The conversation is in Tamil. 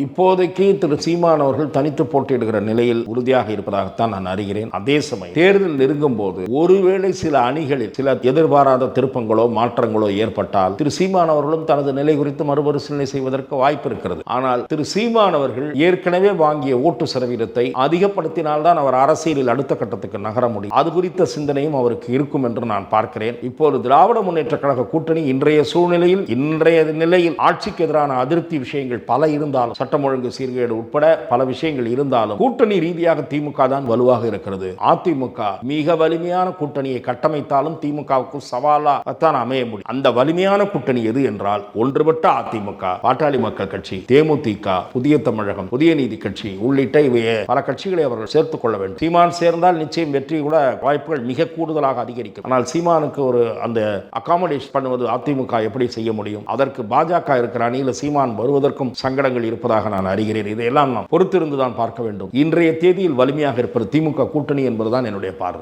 இப்போதைக்கு திரு சீமான் அவர்கள் தனித்து போட்டியிடுகிற நிலையில் உறுதியாக இருப்பதாகத்தான் நான் அறிகிறேன். அதே சமயம் தேர்தல் நெருங்கும் போது ஒருவேளை சில அணிகளில் சில எதிர்பாராத திருப்பங்களோ மாற்றங்களோ ஏற்பட்டால் திரு சீமான் அவர்களும் தனது நிலை குறித்து மறுபரிசீலனை செய்வதற்கு வாய்ப்பு இருக்கிறது. ஆனால் திரு சீமான் அவர்கள் ஏற்கனவே வாங்கிய ஓட்டு சதவீதத்தை அதிகப்படுத்தினால்தான் அவர் அரசியலில் அடுத்த கட்டத்துக்கு நகர முடியும். அது குறித்த சிந்தனையும் அவருக்கு இருக்கும் என்று நான் பார்க்கிறேன். இப்போது திராவிட முன்னேற்ற கழக கூட்டணி இன்றைய சூழ்நிலையில் இன்றைய நிலையில் ஆட்சிக்கு எதிரான அதிருப்தி விஷயங்கள் பல இருந்தாலும் சட்டம் ஒழுங்கு சீர்கேடு உட்பட பல விஷயங்கள் இருந்தாலும் கூட்டணி ரீதியாக திமுக தான் வலுவாக இருக்கிறது. அதிமுக மிக வலிமையான கூட்டணியை கட்டமைத்தாலும் திமுகவுக்கு சவாலாகத்தான் அமைய முடியும். அந்த வலிமையான கூட்டணி எது என்றால் ஒன்றுபட்ட அதிமுக பாட்டாளி மக்கள் கட்சி தேமுதிக புதிய தமிழகம் புதிய நீதி கட்சி உள்ளிட்ட இவைய பல கட்சிகளை அவர்கள் சேர்த்துக் கொள்ள வேண்டும். சீமான் சேர்ந்தால் நிச்சயம் வெற்றி கூட வாய்ப்புகள் மிக கூடுதலாக அதிகரிக்கும். ஆனால் சீமானுக்கு ஒரு அந்த அகாமடேஷன் பண்ணுவது அதிமுக எப்படி செய்ய முடியும்? அதற்கு பாஜக இருக்கிற அணியில் சீமான் வருவதற்கும் சங்கடங்கள் இருப்பதாக நான் அறிகிறேன். இதையெல்லாம் நாம் பொறுத்திருந்து தான் பார்க்க வேண்டும். இன்றைய தேதியில் வலிமையாக இருப்பது திமுக கூட்டணி என்பதுதான் என்னுடைய பார்வை.